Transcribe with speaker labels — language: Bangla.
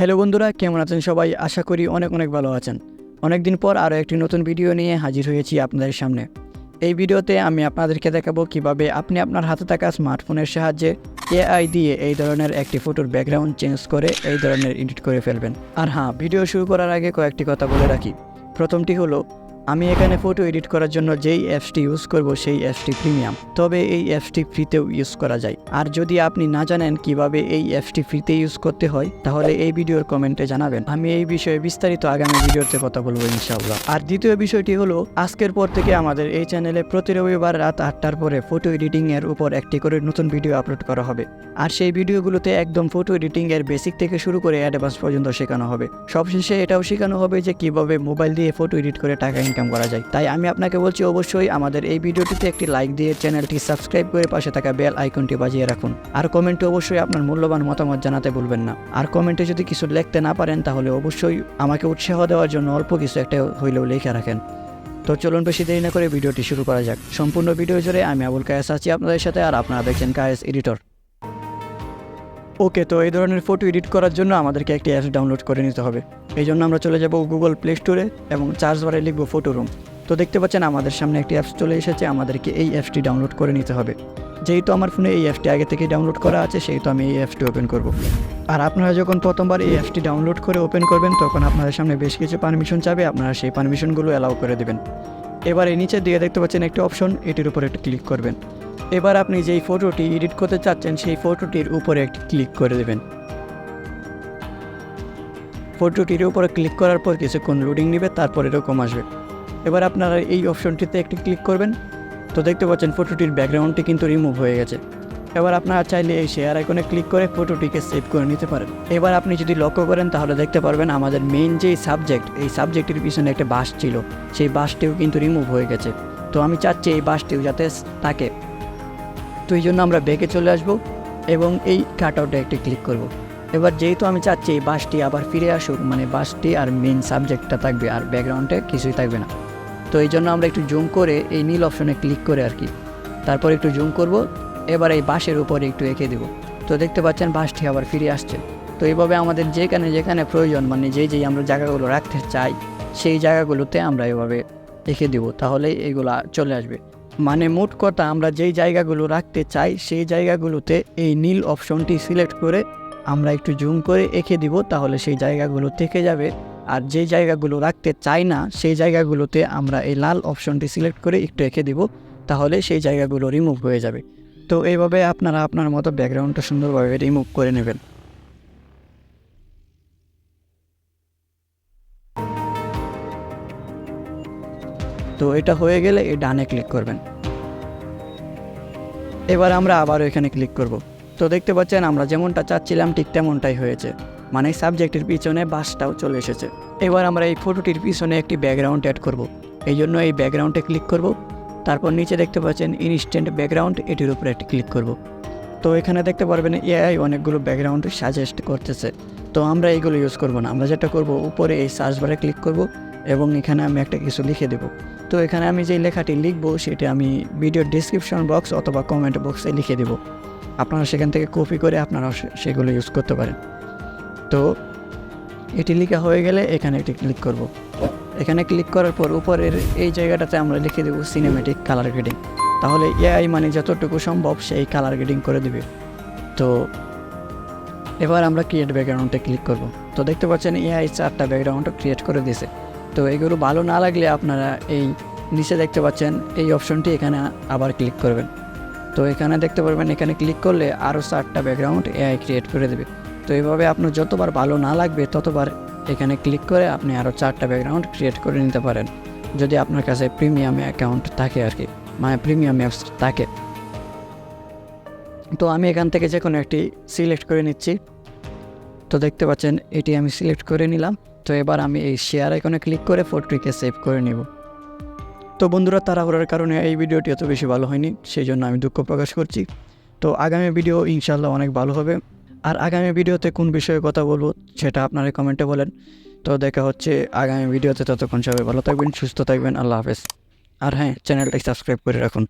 Speaker 1: হ্যালো বন্ধুরা, কেমন আছেন সবাই? আশা করি অনেক অনেক ভালো আছেন। অনেক দিন পর আরও একটি নতুন ভিডিও নিয়ে হাজির হয়েছি আপনাদের সামনে। এই ভিডিওতে আমি আপনাদেরকে দেখাবো কীভাবে আপনি আপনার হাতে থাকা স্মার্টফোনের সাহায্যে এআই দিয়ে এই ধরনের একটি ফটোর ব্যাকগ্রাউন্ড চেঞ্জ করে এই ধরনের এডিট করে ফেলবেন। আর হ্যাঁ ভিডিও শুরু করার আগে কয়েকটি কথা বলে রাখি। প্রথমটি হলো আমি এখানে ফটো এডিট করার জন্য যেই অ্যাপসটি ইউজ করব সেই অ্যাপসটি প্রিমিয়াম তবে এই অ্যাপসটি ফ্রিতেও ইউজ করা যায়। আর যদি আপনি না জানেন কীভাবে এই অ্যাপসটি ফ্রিতে ইউজ করতে হয়, তাহলে এই ভিডিওর কমেন্টে জানাবেন। আমি এই বিষয়ে বিস্তারিত আগামী ভিডিওতে কথা বলব ইনশাআল্লাহ। আর দ্বিতীয় বিষয়টি হলো, আজকের পর থেকে আমাদের এই চ্যানেলে প্রতি রবিবার রাত আটটার পরে ফটো এডিটিং এর উপর একটি করে নতুন ভিডিও আপলোড করা হবে। আর সেই ভিডিওগুলোতে একদম ফটো এডিটিং এর বেসিক থেকে শুরু করে অ্যাডভান্স পর্যন্ত শেখানো হবে। সবশেষে এটাও শেখানো হবে যে কীভাবে মোবাইল দিয়ে ফটো এডিট করে টাকা ইনকাম করা যায়। তাই আমি আপনাকে বলছি অবশ্যই আমাদের এই ভিডিওটিতে একটি লাইক দিয়ে চ্যানেলটি সাবস্ক্রাইব করে পাশে থাকা বেল আইকনটি বাজিয়ে রাখুন। আর কমেন্টে অবশ্যই আপনার মূল্যবান মতামত জানাতে ভুলবেন না। আর কমেন্টে যদি কিছু লিখতে না পারেন, তাহলে অবশ্যই আমাকে উৎসাহ দেওয়ার জন্য অল্প কিছু একটা হইলেও লিখে রাখেন। তো চলুন বেশি দেরি না করে ভিডিওটি শুরু করা যাক। সম্পূর্ণ ভিডিও জুড়ে আমি আবুল কায়েস আছি আপনাদের সাথে, আর আপনারা দেখছেন কায়েস এডিটর। ওকে, তো এই ধরনের ফটো এডিট করার জন্য আমাদেরকে একটি অ্যাপস ডাউনলোড করে নিতে হবে। এই জন্য আমরা চলে যাব গুগল প্লে স্টোরে এবং চার্জ বারে লিখব ফটো রুম তো দেখতে পাচ্ছেন আমাদের সামনে একটি অ্যাপস চলে এসেছে, আমাদেরকে এই অ্যাপসটি ডাউনলোড করে নিতে হবে। যেহেতু আমার ফোনে এই অ্যাপসটি আগে থেকে ডাউনলোড করা আছে, সেহেতু আমি এই অ্যাপসটি ওপেন করব। আর আপনারা যখন প্রথমবার এই অ্যাপসটি ডাউনলোড করে ওপেন করবেন, তখন আপনাদের সামনে বেশ কিছু পারমিশন চাবে, আপনারা সেই পারমিশনগুলো অ্যালাউ করে দেবেন। এবার এই নিচের দিকে দেখতে পাচ্ছেন একটি অপশন এটির উপর একটু ক্লিক করবেন। এবার আপনি যেই ফটোটি এডিট করতে চাচ্ছেন, সেই ফটোটির উপরে একটি ক্লিক করে দেবেন। ফটোটির উপরে ক্লিক করার পর কিছুক্ষণ লোডিং নেবে, তারপর এরকম আসবে। এবার আপনারা এই অপশনটিতে একটি ক্লিক করবেন। তো দেখতে পাচ্ছেন ফটোটির ব্যাকগ্রাউন্ডটি কিন্তু রিমুভ হয়ে গেছে। এবার আপনারা চাইলে এই শেয়ার আইকনে ক্লিক করে ফটোটিকে সেভ করে নিতে পারেন। এবার আপনি যদি লক্ষ্য করেন, তাহলে দেখতে পারবেন আমাদের মেইন যেই সাবজেক্ট এই সাবজেক্টের পিছনে একটা বাস ছিল। সেই বাসটিও কিন্তু রিমুভ হয়ে গেছে। তো আমি চাচ্ছি এই বাসটিও যাতে থাকে তো এই জন্য আমরা ব্যাগে চলে আসব এবং এই কাট আউটে একটি ক্লিক করব। এবার যেহেতু আমি চাচ্ছি এই বাসটি আবার ফিরে আসুক মানে বাসটি আর মেন সাবজেক্টটা থাকবে আর ব্যাকগ্রাউন্ডে কিছুই থাকবে না। তো এই জন্য আমরা একটু জুম করে এই নীল অপশনে ক্লিক করে আর কি। তারপর একটু জুম করব, এবার এই বাসের উপরে একটু এঁকে দেব। তো দেখতে পাচ্ছেন বাসটি আবার ফিরে আসছে। তো এইভাবে আমাদের যেখানে যেখানে প্রয়োজন মানে যেই যেই আমরা জায়গাগুলো রাখতে চাই, সেই জায়গাগুলোতে আমরা এভাবে এঁকে দেব। তাহলেই এগুলো চলে আসবে। মানে মোট কথা আমরা যেই জায়গাগুলো রাখতে চাই, সেই জায়গাগুলোতে এই নীল অপশনটি সিলেক্ট করে আমরা একটু জুম করে এঁকে দিব, তাহলে সেই জায়গাগুলো থেকে যাবে। আর যেই জায়গাগুলো রাখতে চাই না, সেই জায়গাগুলোতে আমরা এই লাল অপশনটি সিলেক্ট করে একটু এঁকে দিব, তাহলে সেই জায়গাগুলো রিমুভ হয়ে যাবে। তো এইভাবে আপনারা আপনার মতো ব্যাকগ্রাউন্ডটা সুন্দরভাবে রিমুভ করে নেবেন। তো এটা হয়ে গেলে এই ডানে ক্লিক করবেন। এবার আমরা আবারও এখানে ক্লিক করব। তো দেখতে পাচ্ছেন আমরা যেমনটা চাচ্ছিলাম ঠিক তেমনটাই হয়েছে। মানে সাবজেক্টের পিছনে বাসটাও চলে এসেছে। এবার আমরা এই ফটোটির পিছনে একটি ব্যাকগ্রাউন্ড অ্যাড করব। এই জন্য এই ব্যাকগ্রাউন্ডে ক্লিক করব। তারপর নিচে দেখতে পাচ্ছেন ইনস্ট্যান্ট ব্যাকগ্রাউন্ড এটির উপরে একটি ক্লিক করব। তো এখানে দেখতে পারবেন এআই অনেকগুলো ব্যাকগ্রাউন্ড সাজেস্ট করতেছে। তো আমরা এইগুলো ইউজ করব না। আমরা যেটা করব, উপরে এই সার্চ বারে ক্লিক করব। এবং এখানে আমি একটা কিছু লিখে দেব। তো এখানে আমি যে লেখাটি লিখব, সেটা আমি ভিডিও ডিসক্রিপশন বক্স অথবা কমেন্ট বক্সে লিখে দেব। আপনারা সেখান থেকে কপি করে আপনারা সেগুলো ইউজ করতে পারেন। তো এটি লেখা হয়ে গেলে এখানে একটি ক্লিক করব। এখানে ক্লিক করার পর উপরের এই জায়গাটাতে আমরা লিখে দেবো সিনেমেটিক কালার গ্রেডিং তাহলে এআই মানে যতটুকু সম্ভব সেই কালার গ্রেডিং করে দিবে। তো এবার আমরা ক্রিয়েট ব্যাকগ্রাউন্ডে ক্লিক করব। তো দেখতে পাচ্ছেন এআই চারটা ব্যাকগ্রাউন্ড ক্রিয়েট করে দিয়েছে। তো এগুলো ভালো না লাগলে আপনারা এই নিচে দেখতে পাচ্ছেন, এই অপশনটি এখানে আবার ক্লিক করবেন। তো এখানে দেখতে পারবেন, এখানে ক্লিক করলে আরও চারটা ব্যাকগ্রাউন্ড এআই ক্রিয়েট করে দেবে। তো এইভাবে আপনার যতবার ভালো না লাগবে, ততবার এখানে ক্লিক করে আপনি আরও চারটা ব্যাকগ্রাউন্ড ক্রিয়েট করে নিতে পারেন। যদি আপনার কাছে প্রিমিয়াম অ্যাকাউন্ট থাকে আর কি মানে প্রিমিয়াম অ্যাপস থাকে। তো আমি এখান থেকে যে কোনো একটি সিলেক্ট করে নিচ্ছি। তো দেখতে পাচ্ছেন, এটি আমি সিলেক্ট করে নিলাম। তো এবার আমি এই শেয়ার আইকনে ক্লিক করে ফটোটিকে সেভ করে নিব। তো বন্ধুরা, তাড়াহুড়ার কারণে এই ভিডিওটি এত বেশি ভালো হয়নি, সেই জন্য আমি দুঃখ প্রকাশ করছি। তো আগামী ভিডিও ইনশাল্লাহ অনেক ভালো হবে। আর আগামী ভিডিওতে কোন বিষয়ে কথা বলব সেটা আপনারা কমেন্টে বলেন। তো দেখা হচ্ছে আগামী ভিডিওতে, ততক্ষণ সবাই ভালো থাকবেন, সুস্থ থাকবেন, আল্লাহ হাফেজ। আর হ্যাঁ চ্যানেলটাকে সাবস্ক্রাইব করে রাখুন।